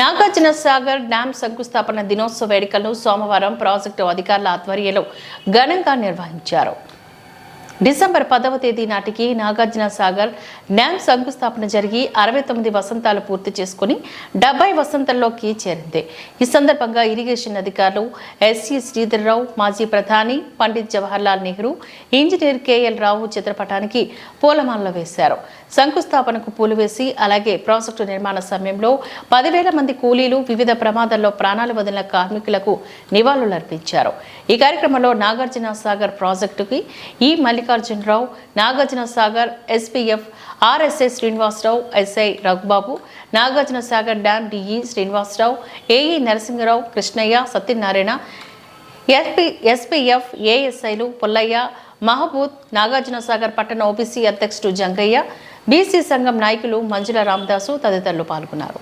Nagarjuna Sagar dam శంకుస్థాపన దినోత్సవ వేడుకలను సోమవారం ప్రాజెక్టు అధికారుల ఆధ్వర్యంలో ఘనంగా నిర్వహించారు. డిసెంబర్ పదవ తేదీ నాటికి నాగార్జున సాగర్ డ్యాం శంకుస్థాపన జరిగి అరవై తొమ్మిది వసంతాలు పూర్తి చేసుకుని డెబ్బై వసంతంలోకి చేరింది. ఈ సందర్భంగా ఇరిగేషన్ అధికారులు ఎస్సీ శ్రీధర్రావు మాజీ ప్రధాని Pandit Jawaharlal Nehru engineer K L చిత్రపటానికి పూలమాలలు వేశారు. శంకుస్థాపనకు పూలు వేసి అలాగే ప్రాజెక్టు నిర్మాణ సమయంలో పదివేల మంది కూలీలు వివిధ ప్రమాదాల్లో ప్రాణాలు వదిలిన కార్మికులకు నివాళులర్పించారు. ఈ కార్యక్రమంలో నాగార్జున సాగర్ ప్రాజెక్టుకి ఈ Mallikarjuna Rao Nagarjuna Sagar SPF RSI Srinivasa Rao SI Raghubabu Nagarjuna Sagar dam DE Srinivasa Rao AE Narasimha Rao Krishnaiah Satyanarayana SP SPF ఏఎస్ఐలు Pullaiah Mahaboob Nagarjuna Sagar పట్టణ ఓబీసీ అధ్యక్షుడు జంగయ్య బీసీ సంఘం నాయకులు మంజుల రామదాసు తదితరులు పాల్గొన్నారు.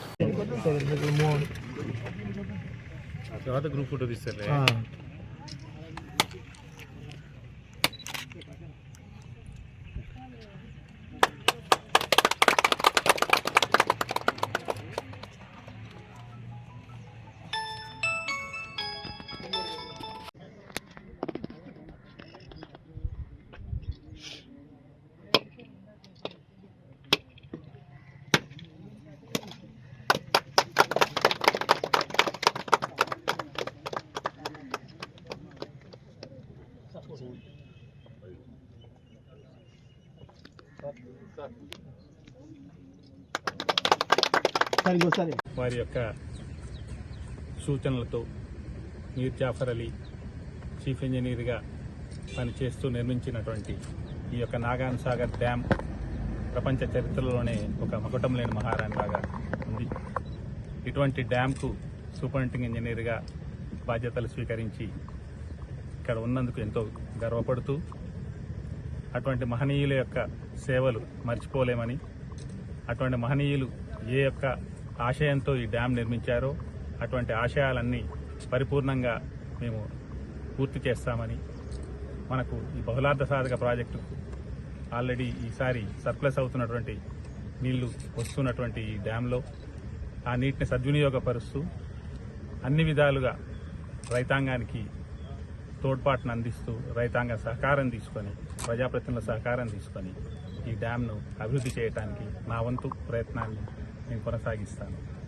వారి యొక్క సూచనలతో మీర్ జాఫర్ అలీ చీఫ్ ఇంజనీర్గా పనిచేస్తూ నిర్మించినటువంటి ఈ యొక్క నాగాన్ సాగర్ డ్యామ్ ప్రపంచ చరిత్రలోనే ఒక మకుటం లేని మహారాణిలాగా ఉంది. ఇటువంటి డ్యామ్కు సూపరింటెండింగ్ ఇంజనీర్గా బాధ్యతలు స్వీకరించి ఇక్కడ ఉన్నందుకు ఎంతో గర్వపడుతూ అటువంటి మహనీయుల యొక్క సేవలు మర్చిపోలేమని అటువంటి మహనీయులు ఏ యొక్క ఆశయంతో ఈ డ్యాం నిర్మించారో అటువంటి ఆశయాలన్నీ పరిపూర్ణంగా మేము పూర్తి చేస్తామని మనకు ఈ బహుళార్థ సాధక ప్రాజెక్టు ఆల్రెడీ ఈసారి సర్ప్లస్ అవుతున్నటువంటి నీళ్ళు వస్తున్నటువంటి ఈ డ్యాంలో. ఆ నీటిని సద్వినియోగపరుస్తూ అన్ని విధాలుగా రైతాంగానికి తోడ్పాటును అందిస్తూ రైతాంగ సహకారం తీసుకొని ప్రజాప్రతినిధుల సహకారం తీసుకొని ఈ డ్యాంను అభివృద్ధి చేయడానికి నా వంతు ప్రయత్నాన్ని నేను కొనసాగిస్తాను.